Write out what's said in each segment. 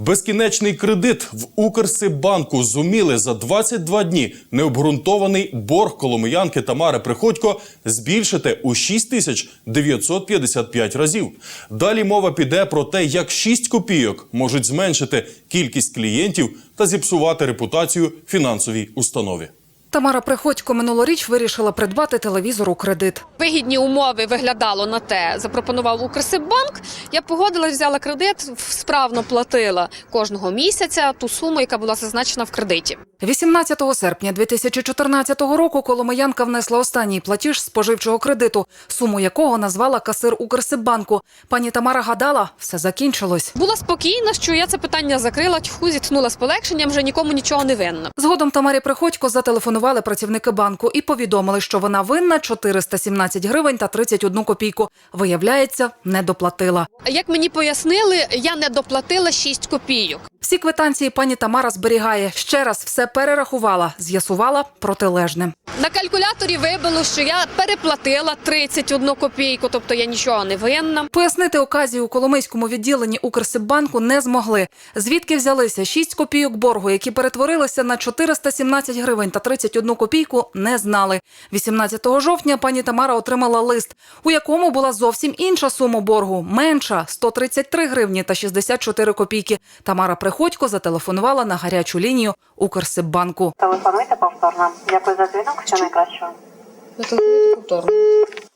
Безкінечний кредит в Укрсибанку зуміли за 22 дні необґрунтований борг коломиянки Тамари Приходько збільшити у 6955 разів. Далі мова піде про те, як 6 копійок можуть зменшити кількість клієнтів та зіпсувати репутацію фінансовій установі. Тамара Приходько минулоріч вирішила придбати телевізор у кредит. Вигідні умови виглядало на те. Запропонував Укрсиббанк. Я погодилась, взяла кредит, справно платила кожного місяця ту суму, яка була зазначена в кредиті. 18 серпня 2014 року Коломиянка внесла останній платіж споживчого кредиту, суму якого назвала касир Укрсиббанку. Пані Тамара гадала, все закінчилось. Була спокійна, що я це питання закрила, тьху зітхнула з полегшенням, вже нікому нічого не винна. Згодом Тамарі Приходько зателефонували працівники банку і повідомили, що вона винна 417 гривень та 31 копійку. Виявляється, не доплатила. Як мені пояснили, я не доплатила 6 копійок. Всі квитанції пані Тамара зберігає. Ще раз все перерахувала, з'ясувала протилежне. На калькуляторі вибило, що я переплатила 31 копійку, тобто я нічого не винна. Пояснити оказію у Коломийському відділенні Укрсиббанку не змогли. Звідки взялися 6 копійок боргу, які перетворилися на 417 гривень та 31 копійку, не знали. 18 жовтня пані Тамара отримала лист, у якому була зовсім інша сума боргу, менша 133 гривні та 64 копійки. Тамара Приходько зателефонувала на гарячу лінію Укрсиббанку. Телефонуйте повторно. Дякую за дзвінок. Все найкращого.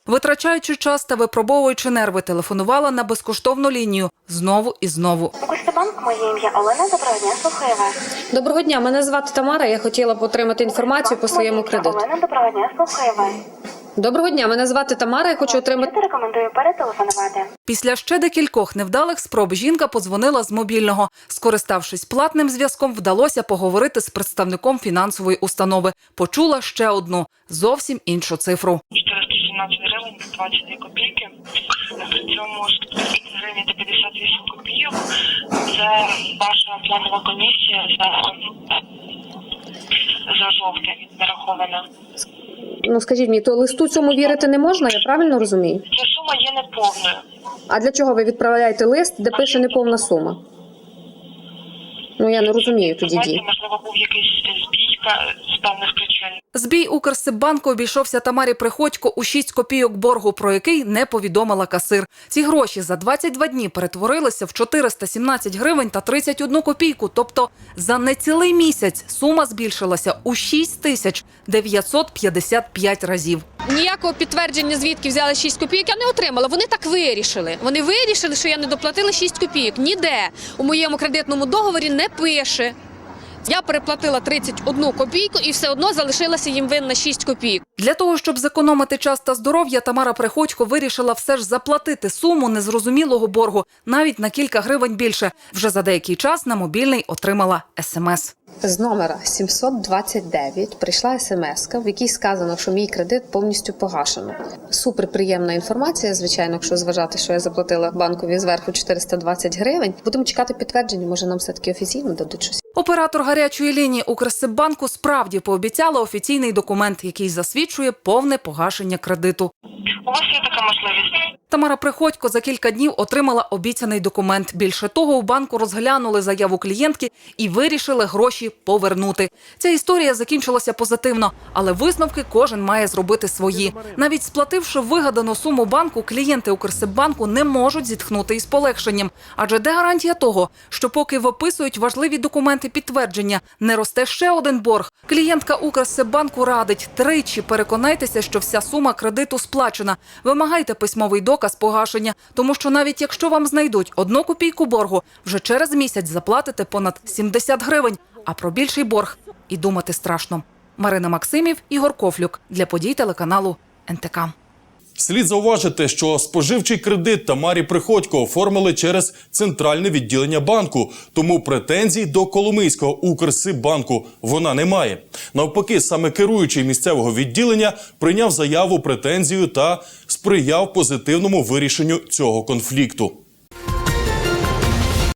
Витрачаючи час та випробовуючи нерви, телефонувала на безкоштовну лінію знову і знову. Укрсибанк, моє ім'я Олена. Доброго дня, слухаю вас. Доброго дня, мене звати Тамара. Я хотіла б отримати інформацію по своєму кредиту. Олена, доброго дня, слухаю вас. Доброго дня, мене звати Тамара. Я хочу отримати. Рекомендую перетелефонувати? Після ще декількох невдалих спроб жінка подзвонила з мобільного. Скориставшись платним зв'язком, вдалося поговорити з представником фінансової установи. Почула ще одну зовсім іншу цифру. 417 гривень 22 копійки. При цьому 130 гривень та 58 копійок. Це ваша планова комісія за, за жовтень нарахована. Ну скажіть мені, то листу цьому вірити не можна, я правильно розумію? Ця сума є неповною. А для чого ви відправляєте лист, де пише неповна сума? Ну я не розумію тоді дій. можливо, був якийсь збій пе- з певних причин. Збій Укрсиббанку обійшовся Тамарі Приходько у 6 копійок боргу, про який не повідомила касир. Ці гроші за 22 дні перетворилися в 417 гривень та 31 копійку. Тобто за нецілий місяць сума збільшилася у 6 тисяч 955 разів. Ніякого підтвердження, звідки взяли 6 копійок, я не отримала. Вони так вирішили. Вони вирішили, що я не доплатила 6 копійок. Ніде у моєму кредитному договорі не пише. Я переплатила 31 копійку і все одно залишилася їм винна 6 копійок. Для того, щоб зекономити час та здоров'я, Тамара Приходько вирішила все ж заплатити суму незрозумілого боргу навіть на кілька гривень більше. Вже за деякий час на мобільний отримала смс. З номера 729 прийшла смс, в якій сказано, що мій кредит повністю погашено. Суперприємна інформація, звичайно, якщо зважати, що я заплатила банкові зверху 420 гривень. Будемо чекати підтвердження. Може, нам все таки офіційно дадуть щось. Оператор гарячої лінії Укрсиббанку справді пообіцяла офіційний документ, який засвідчує повне погашення кредиту. У вас є така можливість? Тамара Приходько за кілька днів отримала обіцяний документ. Більше того, у банку розглянули заяву клієнтки і вирішили гроші повернути. Ця історія закінчилася позитивно, але висновки кожен має зробити свої. Навіть сплативши вигадану суму банку, клієнти Укрсиббанку не можуть зітхнути із полегшенням. Адже де гарантія того, що поки виписують важливі документи підтвердження, не росте ще один борг. Клієнтка Укрсиббанку радить тричі переконайтеся, що вся сума кредиту сплачена. Вимагайте письмовий доказ погашення, тому що навіть якщо вам знайдуть одну копійку боргу, вже через місяць заплатите понад 70 гривень. А про більший борг і думати страшно. Марина Максимів, Ігор Кофлюк для подій телеканалу НТК. Слід зауважити, що споживчий кредит Тамарі Приходько оформили через центральне відділення банку, тому претензій до Коломийського Укрсиббанку вона не має. Навпаки, саме керуючий місцевого відділення прийняв заяву претензію та сприяв позитивному вирішенню цього конфлікту.